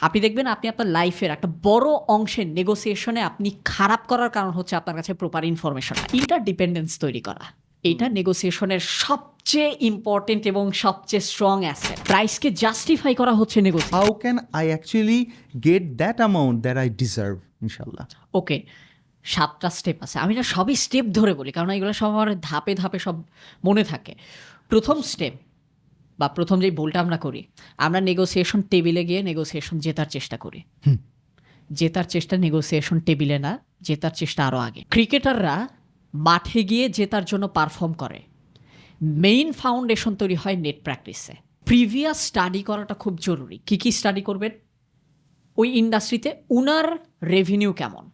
আপনি দেখবেন আপনি আপনার লাইফের একটা বড় অংশের নেগোসিয়েশনে আপনি খারাপ করার কারণ হচ্ছে আপনার কাছে প্রপার ইনফরমেশন ইন্টার ডিপেন্ডেন্স তৈরি করা। এটা নেগোসিয়েশনের সবচেয়ে ইম্পর্টেন্ট এবং সবচেয়ে স্ট্রং অ্যাসেট প্রাইসকে জাস্টিফাই করা হচ্ছে negotiation How can I actually get that amount that I deserve, inshallah? Okay সাতটা স্টেপ আছে। আমি না সবই স্টেপ ধরে বলি কারণ এগুলো সব আমার ধাপে ধাপে সব মনে থাকে। প্রথম স্টেপ বা প্রথম যেই ভুলটা আমরা করি আমরা নেগোসিয়েশন টেবিলে গিয়ে নেগোসিয়েশন জেতার চেষ্টা করি। জেতার চেষ্টা নেগোসিয়েশন টেবিলে না জেতার চেষ্টা আরও আগে। ক্রিকেটাররা মাঠে গিয়ে জেতার জন্য পারফর্ম করে। মেইন ফাউন্ডেশন তৈরি হয় নেট প্র্যাকটিসে প্রিভিয়াস স্টাডি করাটা খুব জরুরি। কী কী স্টাডি করবেন? ওই ইন্ডাস্ট্রিতে উনার রেভিনিউ কেমন?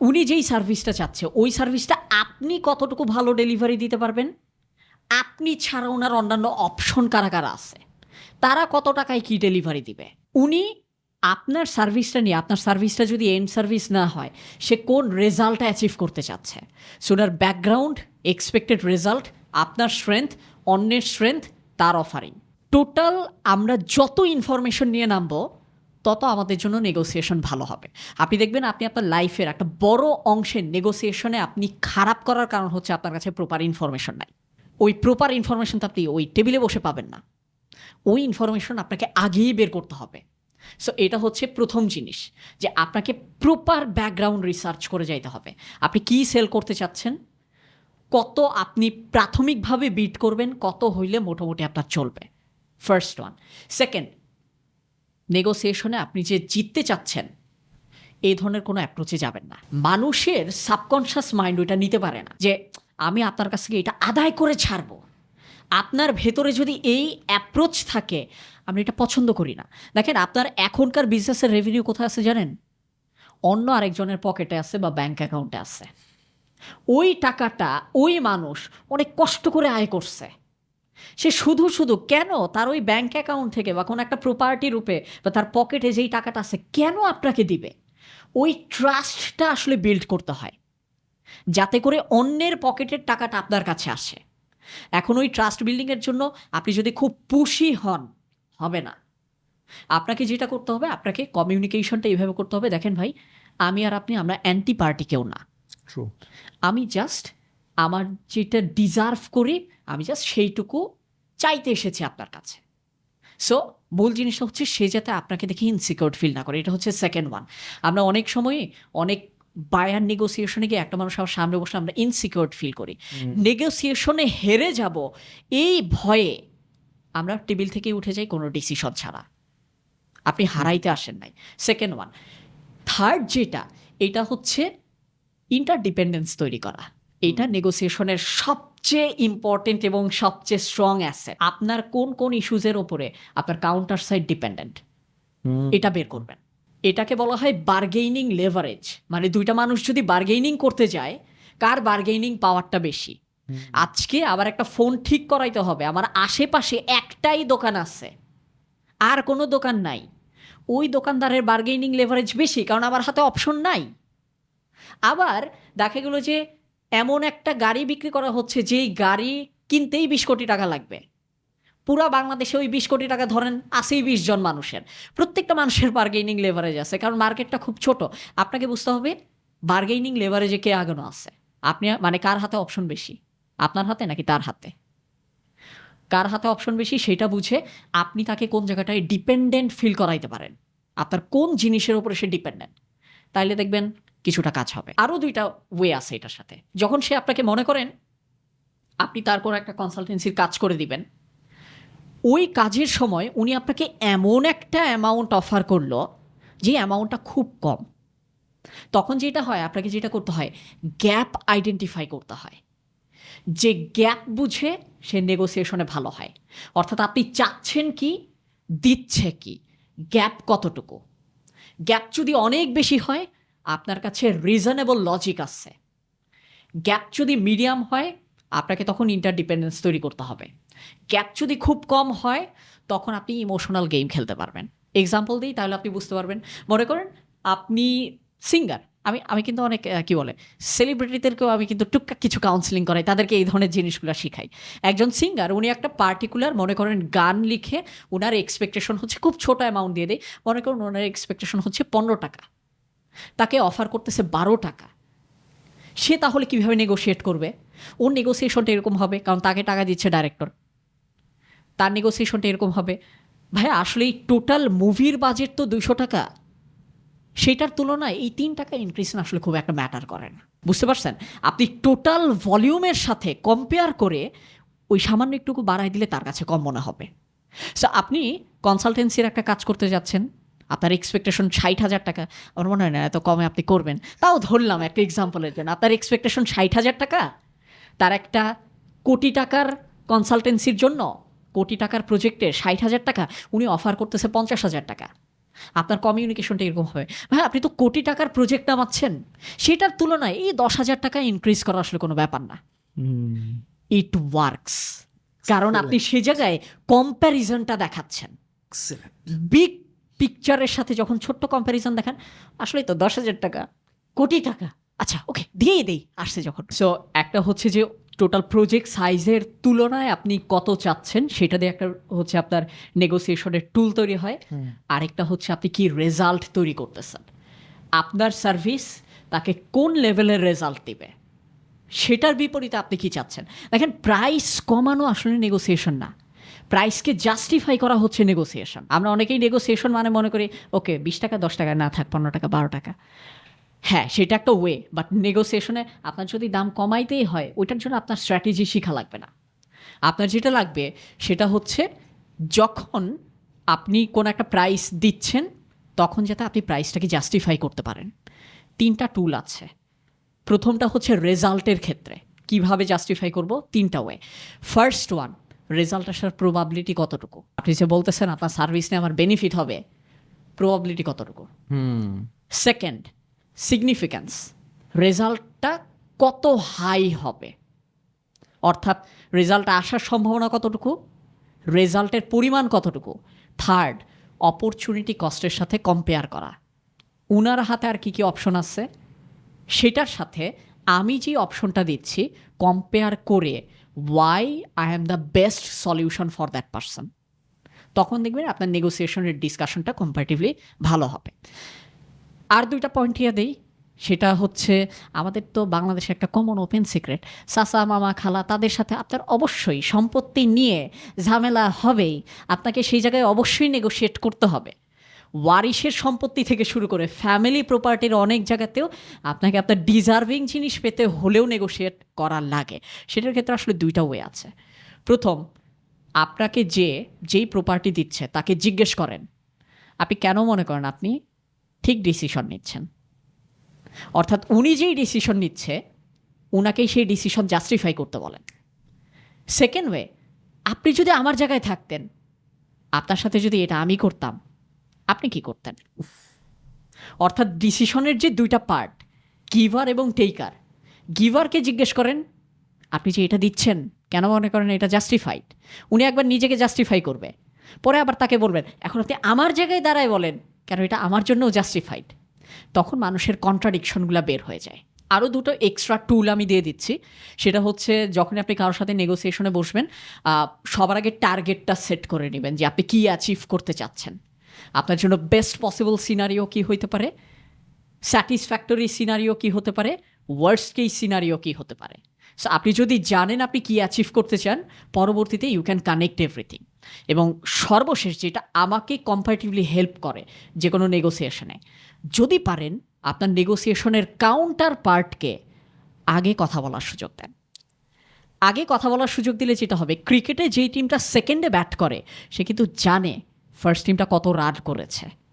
উনি যেই সার্ভিসটা চাচ্ছে ওই সার্ভিসটা আপনি কতটুকু ভালো ডেলিভারি দিতে পারবেন? আপনি ছাড়া ওনার অন্যান্য অপশন কারা কারা আছে? তারা কত টাকায় কি ডেলিভারি দিবে? উনি আপনার সার্ভিসটা নিয়ে, আপনার সার্ভিসটা যদি এন্ড সার্ভিস না হয়, সে কোন রেজাল্টটা অ্যাচিভ করতে চাচ্ছে? সো ওনার ব্যাকগ্রাউন্ড এক্সপেক্টেড রেজাল্ট আপনার স্ট্রেংথ অন্যের স্ট্রেংথ তার অফারিং টোটাল আমরা যত ইনফরমেশন নিয়ে নামবো, তত আমাদের জন্য নেগোসিয়েশন ভালো হবে। আপনি দেখবেন আপনি আপনার লাইফের একটা বড় অংশের নেগোসিয়েশনে আপনি খারাপ করার কারণ হচ্ছে আপনার কাছে প্রপার ইনফরমেশন নাই। ওই প্রপার ইনফরমেশন তো আপনি ওই টেবিলে বসে পাবেন না। ওই ইনফরমেশন আপনাকে আগেই বের করতে হবে। সো এটা হচ্ছে প্রথম জিনিস, যে আপনাকে প্রপার ব্যাকগ্রাউন্ড রিসার্চ করে যাইতে হবে। আপনি কি সেল করতে চাচ্ছেন? কত আপনি প্রাথমিকভাবে বিট করবেন? কত হইলে মোটামুটি আপনার চলবে? ফার্স্ট ওয়ান সেকেন্ড নেগোসিয়েশনে আপনি যে জিততে চাচ্ছেন, এই ধরনের কোনো অ্যাপ্রোচে যাবেন না। মানুষের সাবকনশিয়াস মাইন্ড ওইটা নিতে পারে না, যে আমি আপনার কাছ থেকে এটা আদায় করে ছাড়বো। আপনার ভেতরে যদি এই অ্যাপ্রোচ থাকে, আমি এটা পছন্দ করি না। দেখেন, আপনার এখনকার বিজনেসের রেভিনিউ কোথায় আছে জানেন? অন্য আরেকজনের পকেটে আছে বা ব্যাংক অ্যাকাউন্টে আছে। ওই টাকাটা, ওই মানুষ অনেক কষ্ট করে আয় করছে। সে শুধু শুধু কেন তার ওই ব্যাংক অ্যাকাউন্ট থেকে বা কোনো একটা প্রপার্টি রূপে বা তার পকেটে যেই টাকাটা আছে, কেন আপনাকে দিবে? ওই ট্রাস্টটা আসলে বিল্ড করতে হয়। যাতে করে অন্যের পকেটের টাকাটা আপনার কাছে আসে। এখন ওই ট্রাস্ট বিল্ডিংয়ের জন্য আপনি যদি খুব পুষি হন হবে না। আপনাকে যেটা করতে হবে আপনাকে কমিউনিকেশনটা এইভাবে করতে হবে দেখেন ভাই আমি আর আপনি আমরা অ্যান্টি পার্টি কেউ না. আমি জাস্ট আমার যেটা ডিজার্ভ করি আমি জাস্ট সেইটুকু চাইতে এসেছি আপনার কাছে। সো মূল জিনিসটা হচ্ছে সে যাতে আপনাকে দেখে ইনসিকিউর ফিল না করে এটা হচ্ছে সেকেন্ড ওয়ান আমরা অনেক সময় অনেক বায়ার নেগোসিয়েশনে গিয়ে একটা মানুষ আমার সামনে বসে আমরা ইনসিকিউর ফিল করি। নেগোসিয়েশনে হেরে যাব এই ভয়ে আমরা টেবিল থেকে উঠে যাই কোনো ডিসিশন ছাড়া। আপনি হারাইতে আসেন নাই। সেকেন্ড ওয়ান থার্ড যেটা এটা হচ্ছে ইন্টারডিপেন্ডেন্স তৈরি করা। এটা নেগোসিয়েশনের সবচেয়ে ইম্পর্টেন্ট এবং সবচেয়ে স্ট্রং অ্যাসেট আপনার কোন কোন ইস্যুজের ওপরে আপনার কাউন্টার সাইড ডিপেন্ডেন্ট এটা বের করবেন। এটাকে বলা হয় বার্গেইনিং লেভারেজ মানে দুইটা মানুষ যদি বার্গেইনিং করতে যায় কার বার্গেইনিং পাওয়ারটা বেশি? আজকে আবার একটা ফোন ঠিক করাইতে হবে। আমার আশেপাশে একটাই দোকান আছে। আর কোনো দোকান নাই। ওই দোকানদারের বার্গেইনিং লেভারেজ বেশি কারণ আমার হাতে অপশন নাই। আবার দেখা গেলো যে এমন একটা গাড়ি বিক্রি করা হচ্ছে যেই গাড়ি কিনতেই বিশ কোটি টাকা লাগবে। পুরা বাংলাদেশে ওই বিশ কোটি টাকা ধরেন আশি বিশ জন মানুষের। প্রত্যেকটা মানুষের বার্গেইনিং লেভারেজ আছে, কারণ মার্কেটটা খুব ছোট। আপনাকে বুঝতে হবে বার্গেইনিং লেভারেজে কে আগানো আছে? আপনি মানে কার হাতে অপশন বেশি? আপনার হাতে নাকি তার হাতে? কার হাতে অপশন বেশি সেটা বুঝে আপনি তাকে কোন জায়গাটায় ডিপেন্ডেন্ট ফিল করাইতে পারেন। আপনার কোন জিনিসের উপরে সে ডিপেন্ডেন্ট তাইলে দেখবেন কিছুটা কাজ হবে। আরও দুইটা ওয়ে আছে এটার সাথে। যখন সে আপনাকে মনে করেন, আপনি তার কোনো একটা কনসালটেন্সির কাজ করে দিবেন ওই কাজের সময় উনি আপনাকে এমন একটা অ্যামাউন্ট অফার করল যে অ্যামাউন্টটা খুব কম। তখন যেটা হয়, আপনাকে যেটা করতে হয় গ্যাপ আইডেন্টিফাই করতে হয়। যে গ্যাপ বুঝে সে নেগোসিয়েশনে ভালো হয়। অর্থাৎ আপনি চাচ্ছেন কি, দিচ্ছে কি গ্যাপ কতটুকু? গ্যাপ যদি অনেক বেশি হয়, আপনার কাছে রিজনেবল লজিক আছে গ্যাপ যদি মিডিয়াম হয় আপনাকে তখন ইন্টারডিপেন্ডেন্স তৈরি করতে হবে। গ্যাপ যদি খুব কম হয়, তখন আপনি ইমোশনাল গেম খেলতে পারবেন। এক্সাম্পল দিই, তাহলে আপনি বুঝতে পারবেন। মনে করেন, আপনি সিঙ্গার আমি আমি কিন্তু অনেক কি বলে সেলিব্রিটিদেরকেও আমি কিন্তু টুকটাক কিছু কাউন্সিলিং করাই, তাদেরকে এই ধরনের জিনিসগুলো শিখাই। একজন সিঙ্গার উনি একটা পার্টিকুলার মনে করেন, গান লিখে ওনার এক্সপেকটেশন হচ্ছে খুব ছোট অ্যামাউন্ট দিয়ে দেয়। মনে করেন ওনার এক্সপেকটেশন হচ্ছে পনেরো টাকা। তাকে অফার করতেছে বারো টাকা। সে তাহলে কীভাবে নেগোশিয়েট করবে? ওর নেগোসিয়েশনটা এরকম হবে, কারণ তাকে টাকা দিচ্ছে ডাইরেক্টর তার নেগোসিয়েশনটা এরকম হবে। ভাই আসলে এই টোটাল মুভির বাজেট তো দুশো টাকা। সেটার তুলনায় এই তিন টাকা ইনক্রিজ আসলে খুব একটা ম্যাটার করে না। বুঝতে পারছেন? আপনি টোটাল ভলিউমের সাথে কম্পেয়ার করে ওই সামান্য একটুকু বাড়াই দিলে তার কাছে কম মনে হবে। সো আপনি কনসালটেন্সির একটা কাজ করতে যাচ্ছেন। আপনার এক্সপেকটেশন ষাট হাজার টাকা। আমার মনে হয় না, এত কমে আপনি করবেন। তাও ধরলাম একটা এক্সাম্পলের জন্য। আপনার এক্সপেকটেশন ষাট হাজার টাকা? তার একটা কোটি টাকার কনসালটেন্সির জন্য কোটি টাকার প্রজেক্টে ষাট হাজার টাকা উনি অফার করতেছে পঞ্চাশ হাজার টাকা। আপনার কমিউনিকেশনটা এরকম হবে। ভাই আপনি তো কোটি টাকার প্রজেক্ট নামাচ্ছেন। সেটার তুলনায় এই দশ হাজার টাকা ইনক্রিজ করা আসলে কোনো ব্যাপার না। ইট ওয়ার্কস কারণ আপনি সে জায়গায় কম্প্যারিজনটা দেখাচ্ছেন। বিগ পিকচারের সাথে যখন ছোট্ট কম্প্যারিজন দেখান আসলে তো দশ হাজার টাকা কোটি টাকা। আচ্ছা ওকে দিয়ে দেই আসছে যখন। সো একটা হচ্ছে যে টোটাল প্রজেক্ট সাইজের তুলনায় আপনি কত চাচ্ছেন সেটা দিয়ে একটা হচ্ছে আপনার নেগোসিয়েশনের টুল তৈরি হয়। আরেকটা হচ্ছে আপনি কি রেজাল্ট তৈরি করতেছেন। আপনার সার্ভিস তাকে কোন লেভেলের রেজাল্ট দিবে? সেটার বিপরীতে আপনি কি চাচ্ছেন? দেখেন প্রাইস কমানো আসলে নেগোসিয়েশন না। প্রাইসকে জাস্টিফাই করা হচ্ছে নেগোসিয়েশন আমরা অনেকেই নেগোসিয়েশন মানে মনে করি ওকে বিশ টাকা দশ টাকা না থাক পনেরো টাকা বারো টাকা। হ্যাঁ সেটা একটা ওয়ে বাট নেগোসিয়েশনে আপনার যদি দাম কমাইতেই হয় ওইটার জন্য আপনার স্ট্র্যাটেজি শেখা লাগবে না। আপনার যেটা লাগবে সেটা হচ্ছে যখন আপনি কোন একটা প্রাইস দিচ্ছেন তখন যাতে আপনি প্রাইসটাকে জাস্টিফাই করতে পারেন। তিনটা টুল আছে। প্রথমটা হচ্ছে রেজাল্টের ক্ষেত্রে। কীভাবে জাস্টিফাই করব? তিনটা ওয়ে ফার্স্ট ওয়ান রেজাল্ট আসার প্রবাবিলিটি কতটুকু? আপনি যে বলতেছেন আপনার সার্ভিস নিয়ে আমার বেনিফিট হবে প্রবাবিলিটি কতটুকু? সেকেন্ড সিগনিফিক্যান্স রেজাল্টটা কত হাই হবে? অর্থাৎ রেজাল্ট আসার সম্ভাবনা কতটুকু? রেজাল্টের পরিমাণ কতটুকু? থার্ড অপরচুনিটি কস্টের সাথে কম্পেয়ার করা। উনার হাতে আর কী কী অপশন আছে? সেটার সাথে আমি যে অপশনটা দিচ্ছি কম্পেয়ার করে why I am the best solution for that person তখন দেখবেন আপনার নেগোসিয়েশনের ডিসকাশনটা কম্পারেটিভলি ভালো হবে। আর দুইটা পয়েন্ট ইয়ে দেই। সেটা হচ্ছে আমাদের তো বাংলাদেশে একটা কমন ওপেন সিক্রেট সাসা, মামা, খালা, তাদের সাথে আপনার অবশ্যই সম্পত্তি নিয়ে ঝামেলা হবেই। আপনাকে সেই জায়গায় অবশ্যই নেগোশিয়েট করতে হবে। ওয়ারিশের সম্পত্তি থেকে শুরু করে ফ্যামিলি প্রপার্টির অনেক জায়গাতেও আপনাকে আপনার ডিজার্ভিং জিনিস পেতে হলেও নেগোশিয়েট করা লাগে। সেটার ক্ষেত্রে আসলে দুইটা ওয়ে আছে। প্রথম, আপনাকে যে, যেই প্রপার্টি দিচ্ছে তাকে জিজ্ঞেস করেন। আপনি কেন মনে করেন আপনি? ঠিক ডিসিশন নিচ্ছেন। অর্থাৎ উনি যেই ডিসিশন নিচ্ছে, উনাকেই সেই ডিসিশন জাস্টিফাই করতে বলেন। সেকেন্ড ওয়ে আপনি যদি আমার জায়গায় থাকতেন, আপনার সাথে যদি এটা আমি করতাম, আপনি কি করতেন? অর্থাৎ ডিসিশনের যে দুইটা পার্ট গিভার এবং টেইকার গিভারকে জিজ্ঞেস করেন, আপনি যে এটা দিচ্ছেন, কেন মনে করেন এটা জাস্টিফাইড উনি একবার নিজেকে জাস্টিফাই করবে। পরে আবার তাকে বলবেন, এখন আপনি আমার জায়গায় দাঁড়ায় বলেন কেন এটা আমার জন্যও জাস্টিফাইড তখন মানুষের কন্ট্রাডিকশনগুলো বের হয়ে যায়। আরও দুটো এক্সট্রা টুল আমি দিয়ে দিচ্ছি। সেটা হচ্ছে যখন আপনি কারোর সাথে নেগোসিয়েশনে বসবেন সবার আগে টার্গেটটা সেট করে নেবেন যে আপনি কী অ্যাচিভ করতে চাচ্ছেন। আপনার জন্য বেস্ট পসিবল সিনারিও কী হইতে পারে? স্যাটিসফ্যাক্টরি সিনারিও কী হতে পারে? ওয়ার্স্ট কেস সিনারিও কী হতে পারে? সো আপনি যদি জানেন আপনি কী অ্যাচিভ করতে চান, পরবর্তীতে ইউ ক্যান কানেক্ট এভরিথিং এবং সর্বশেষ যেটা আমাকে কম্পারেটিভলি হেল্প করে যে কোনো নেগোসিয়েশনে যদি পারেন, আপনার নেগোসিয়েশনের কাউন্টার পার্টকে আগে কথা বলার সুযোগ দেন। আগে কথা বলার সুযোগ দিলে যেটা হবে ক্রিকেটে যেই টিমটা সেকেন্ডে ব্যাট করে, সে কিন্তু জানে ফার্স্ট টিমটা কত রান করেছে।